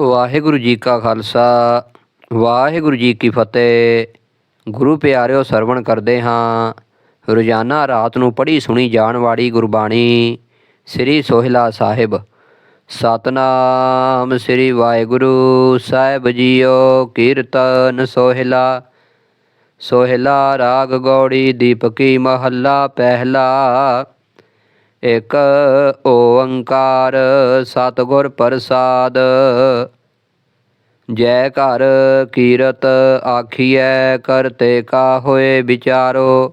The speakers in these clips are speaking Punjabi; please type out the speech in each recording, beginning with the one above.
ਵਾਹਿਗੁਰੂ ਜੀ ਕਾ ਖਾਲਸਾ, ਵਾਹਿਗੁਰੂ ਜੀ ਕੀ ਫਤਿਹ। ਗੁਰੂ ਪਿਆਰਿਓ, ਸਰਵਣ ਕਰਦੇ ਹਾਂ। ਰੋਜ਼ਾਨਾ ਰਾਤ ਨੂੰ ਪੜ੍ਹੀ ਸੁਣੀ ਜਾਣ ਵਾਲੀ ਗੁਰਬਾਣੀ ਸ੍ਰੀ ਸੋਹਿਲਾ ਸਾਹਿਬ। ਸਤਨਾਮ ਸ੍ਰੀ ਵਾਹਿਗੁਰੂ ਸਾਹਿਬ ਜੀਓ, ਕੀਰਤਨ ਸੋਹਿਲਾ। ਸੋਹਿਲਾ ਰਾਗ ਗੌੜੀ ਦੀਪਕੀ ਮਹੱਲਾ, ਪਹਿਲਾ ਇਕ ਓੰਕਾਰ ਸਤਿਗੁਰ ਪ੍ਰਸਾਦ। ਜੈ ਘਰ ਕੀਰਤ ਆਖੀਐ ਕਰਤੇ ਕਾ ਹੋਏ ਵਿਚਾਰੋ।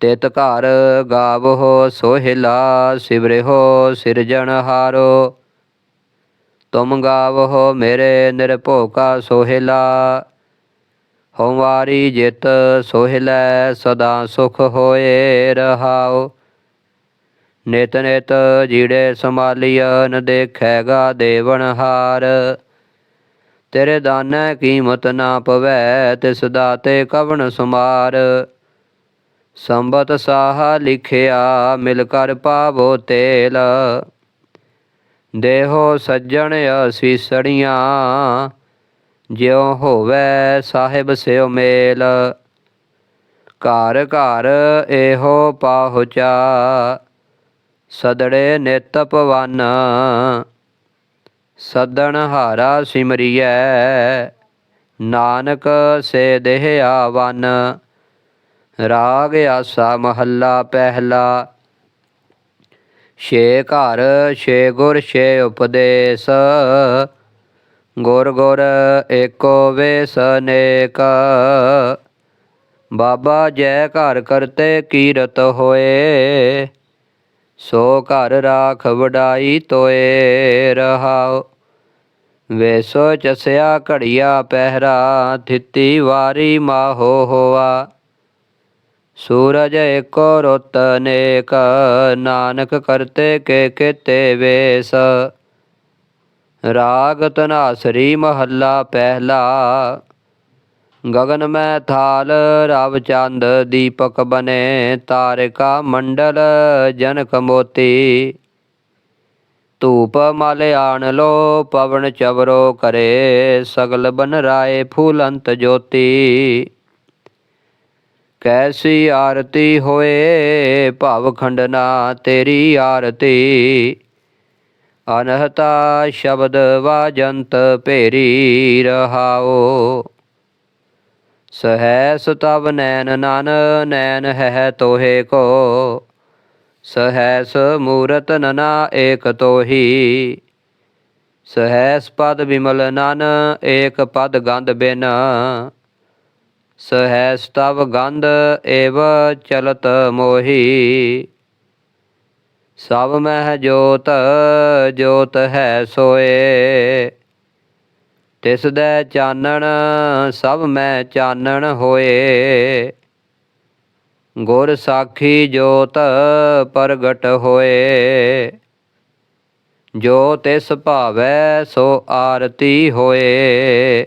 ਤਿਤ ਘਰ ਗਾਵੋ ਸੋਹਿਲਾ ਸਿਵਰਿਓ ਸਿਰਜਣਹਾਰੋ ਤੁਮ ਗਾਵੋ ਮੇਰੇ ਨਿਰਭਉ ਕਾ ਸੋਹਿਲਾ ਹਉਵਾਰੀ ਜਿਤ ਸੋਹਿਲੈ, ਸਦਾ ਸੁਖ ਹੋਏ ਰਹਾਓ ਨਿਤ ਨਿਤ ਜੀੜੇ ਸੰਭਾਲੀਅਨ ਦੇਖੈਗਾ ਦੇਵਨਹਾਰ ਤੇਰੇ ਦਾਨੈ ਕੀਮਤ ਨਾ ਪਵੈ, ਤਿਸ ਦਾਤੇ ਕਵਣ ਸੁਮਾਰ। ਸੰਬਤ ਸਾਹ ਲਿਖਿਆ, ਮਿਲ ਕਰ ਪਾਵੋ ਤੇਲ। ਦੇਹੋ ਸੱਜਣ ਅਸੀਸੜੀਆਂ, ਜਿਉ ਹੋਵੇ ਸਾਹਿਬ ਸਿਉ ਮੇਲ। ਘਰ ਘਰ ਇਹੋ ਪਾਹੁਚਾ ਸਦੜੇ ਨਿਤ ਪਵਨ ਸਦਣ ਹਾਰਾ ਸਿਮਰਿਐ, ਨਾਨਕ ਸੇ ਦੇਹ ਆਵਨ। ਰਾਗ ਆਸਾ ਮਹੱਲਾ ਪਹਿਲਾ, ਛੇ ਘਰ, ਛੇ ਗੁਰ, ਛੇ ਉਪਦੇਸ਼। ਗੁਰ ਗੁਰ ਏਕੋ ਵੇਸ ਨੇਕ। ਬਾਬਾ ਜੈ ਘਰ ਕਰਤੇ ਕੀਰਤ ਹੋਏ। ਸੋ ਘਰ ਰਾਖ ਵਡਾਈ ਤੋਏ ਰਹਾਉ ਵੇਸੋ ਚਸਿਆ ਘੜੀਆ ਪਹਿਰਾ, ਥਿੱਤੀ ਵਾਰੀ ਮਾਹੋ ਹੋਆ। ਸੂਰਜ ਏਕੋ ਰੁੱਤ ਨੇਕ, ਨਾਨਕ ਕਰਤੇ ਕੇ ਕੀਤੇ ਵੇਸ। ਰਾਗ ਤਨਾਸਰੀ ਮਹੱਲਾ ਪਹਿਲਾ। ਗगन ਮੈਂ ਥਾਲ, ਰਵ ਚੰਦ ਦੀਪਕ ਬਨੇ, ਤਾਰਿਕਾ ਮੰਡਲ ਜਨਕ ਮੋਤੀ। ਧੂਪ ਮਲ ਆਣ ਲੋ, ਪਵਨ ਚਵਰੋ ਕਰੇ, ਸਗਲ ਬਨ ਰਾਏ ਫੂਲੰਤ ਜੋਤੀ। ਕੈਸੀ ਆਰਤੀ ਹੋਏ, ਭਵ ਖੰਡਨਾ ਤੇਰੀ ਆਰਤੀ। ਅਨਹਤਾ ਸ਼ਬਦ ਵਾਜੰਤ ਭੇਰੀ ਰਹਾਓ। ਸਹੈ ਤਵ ਨੈਨ ਨਨ ਨੈਨ ਹੈ ਤੋਹੇ ਕੋ। ਸਹੈਸ ਮੂਰਤ ਨਨਾ, ਏਕ ਤੋਹੀ। ਸਹੈਸ ਪਦ ਵਿਮਲ ਨਨ, ਏਕ ਪਦ ਗੰਧ ਬਿਨ। ਸਹੈਸ ਤਵ ਗੰਧ, ਏਵ ਚਲਤ ਮੋਹੀ। ਸਭ ਮਹਿ ਜੋਤ ਜੋਤ ਹੈ ਸੋਏ। ਤਿਸ ਦੇ ਚਾਨਣ, ਸਭ ਮੈਂ ਚਾਨਣ ਹੋਏ। ਗੁਰ ਸਾਖੀ ਜੋਤ ਪ੍ਰਗਟ ਹੋਏ। ਜੋ ਤਿਸ ਭਾਵੈ, ਸੋ ਆਰਤੀ ਹੋਏ।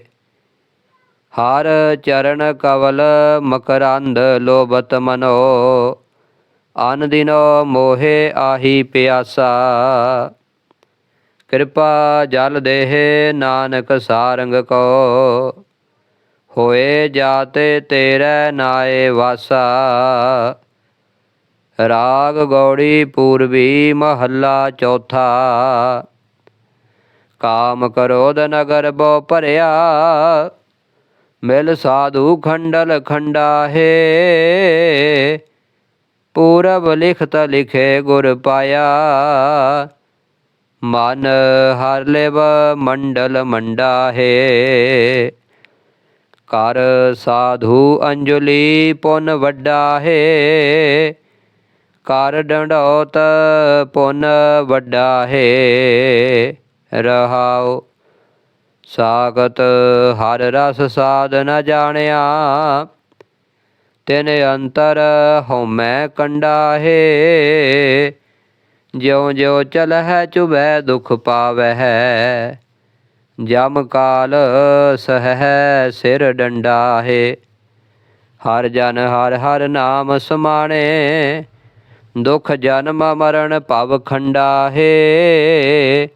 ਹਰ ਚਰਨ ਕਵਲ ਮਕਰੰਦ ਲੋਭਤ ਮਨੋ। ਅਨ ਦਿਨੋ ਮੋਹੇ ਆਹੀ ਪਿਆਸਾ। ਕਿਰਪਾ ਜਲ ਦੇਹ ਨਾਨਕ ਸਾਰੰਗ ਕੋ। ਹੋਏ ਜਾਤੇ ਤੇਰੇ ਨਾਏ ਵਾਸਾ। ਰਾਗ ਗੌੜੀ ਪੂਰਬੀ ਮਹੱਲਾ ਚੌਥਾ। ਕਾਮ ਕਰੋਧ ਨਗਰ ਬੋ ਭਰਿਆ। ਮਿਲ ਸਾਧੂ ਖੰਡਲ ਖੰਡਾ ਹੈ ਪੂਰਬ ਲਿਖਤ ਲਿਖੇ ਗੁਰ ਪਾਇਆ। ਮਨ ਹਰ ਲਿਵ ਮੰਡਲ ਮੰਡਾ ਹੈ ਕਰ ਸਾਧੂ ਅੰਜਲੀ ਪੁਨ ਵੱਡਾ ਹੈ ਕਰ ਡੰਡੋਤ ਪੁਨ ਵੱਡਾ ਹੈ ਰਹਾਉ ਸਾਗਤ ਹਰ ਰਸ ਸਾਧ ਨ ਜਾਣਿਆ। ਤਿਨ ਅੰਤਰ ਹਉਮੈ ਕੰਡਾ ਹੈ ਜਿਉ ਜਿਉ ਚਲਹਿ ਚੁਬੈ ਦੁਖ ਪਾਵਹਿ। ਜਮ ਕਾਲ ਸਹਿ ਸਿਰ ਡੰਡਾ ਹੈ ਹਰ ਜਨ ਹਰ ਹਰ ਨਾਮ ਸਮਾਣੇ। ਦੁਖ ਜਨਮ ਮਰਨ ਭਵ ਖੰਡਾ ਹੈ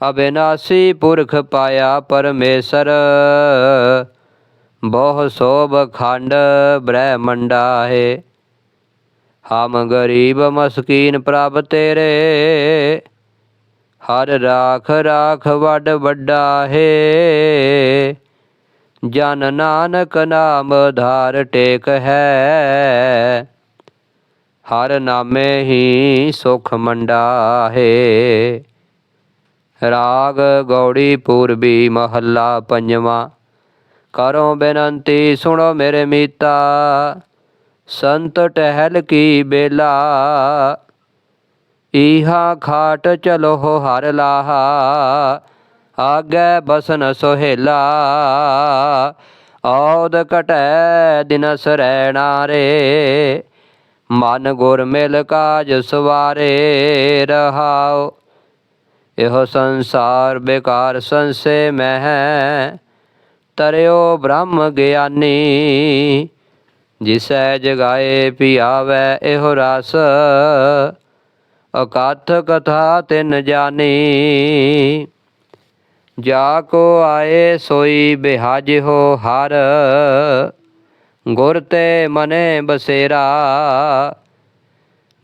ਅਬਿਨਾਸੀ ਪੁਰਖ ਪਾਇਆ ਪਰਮੇਸ਼ਰ। ਬਹੁ ਸੋਭ ਖੰਡ ਬ੍ਰਹਮੰਡਾ ਹੈ ਹਮ ਗਰੀਬ ਮਸਕੀਨ ਪ੍ਰਭ ਤੇਰੇ। ਹਰ ਰਾਖ ਰਾਖ ਵੱਡ ਵੱਡਾ ਹੈ। ਜਨ ਨਾਨਕ ਨਾਮ ਧਾਰ ਟੇਕ ਹੈ। ਹਰ ਨਾਮੇ ਹੀ ਸੁਖ ਮੰਡਾ ਹੈ। ਰਾਗ ਗੌੜੀ ਪੂਰਬੀ ਮਹੱਲਾ ਪੰਜਵਾਂ। ਕਰੋ ਬੇਨੰਤੀ ਸੁਣੋ ਮੇਰੇ ਮੀਤਾ। ਸੰਤ ਟਹਿਲ ਕੀ ਬੇਲਾ ਇਹਾ ਖਾਟ ਚਲੋ ਹਰ ਲਾਹਾ, ਆਗੇ ਬਸਨ ਸੋਹੇਲਾ, ਔਦ ਕਟੈ ਦਿਨ ਸਰੈਣਾ ਰੇ, ਮਨ ਗੁਰ ਮਿਲ ਕਾਜ ਸਵਾਰੇ ਰਹਾਓ ਇਹੋ ਸੰਸਾਰ ਬੇਕਾਰ ਸੰਸੇ ਮਹਿ, ਤਰਿਓ ਬ੍ਰਹਮ ਗਿਆਨੀ ਜਿਸੈ ਜਗਾਏ ਪਿਆਵੈ ਇਹੋ ਰਸ। ਅਕਥ ਕਥਾ ਤਿਨ ਜਾਣੀ ਜਾ ਕੋ ਆਏ ਸੋਈ ਬਿਹਾਜ ਹੋ ਹਰ। ਗੁਰ ਤੇ ਮਨੇ ਬਸੇਰਾ।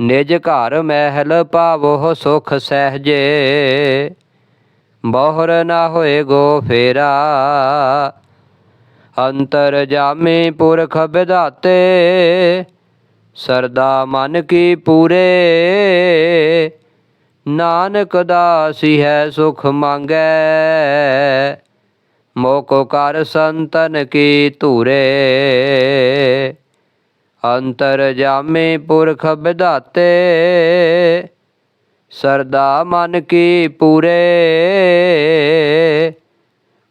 ਨਿਜ ਘਰ ਮਹਿਲ ਪਾਵੋ ਸੁਖ ਸਹਜੇ। ਬਹੁਰ ਨਾ ਹੋਏ ਗੋ ਫੇਰਾ। ਅੰਤਰ ਜਾਮੇ ਪੁਰਖ ਵਿਧਾਤੇ, ਸਰਦਾ ਮਨ ਕੀ ਪੂਰੇ। ਨਾਨਕ ਦਾਸੀ ਹੈ ਸੁਖ ਮੰਗੈ ਮੋਕੋ ਕਰ ਸੰਤਨ ਕੀ ਧੂਰੇ। ਅੰਤਰ ਜਾਮੇ ਪੁਰਖ ਵਿਧਾਤੇ, ਸਰਦਾ ਮਨ ਕੀ ਪੂਰੇ।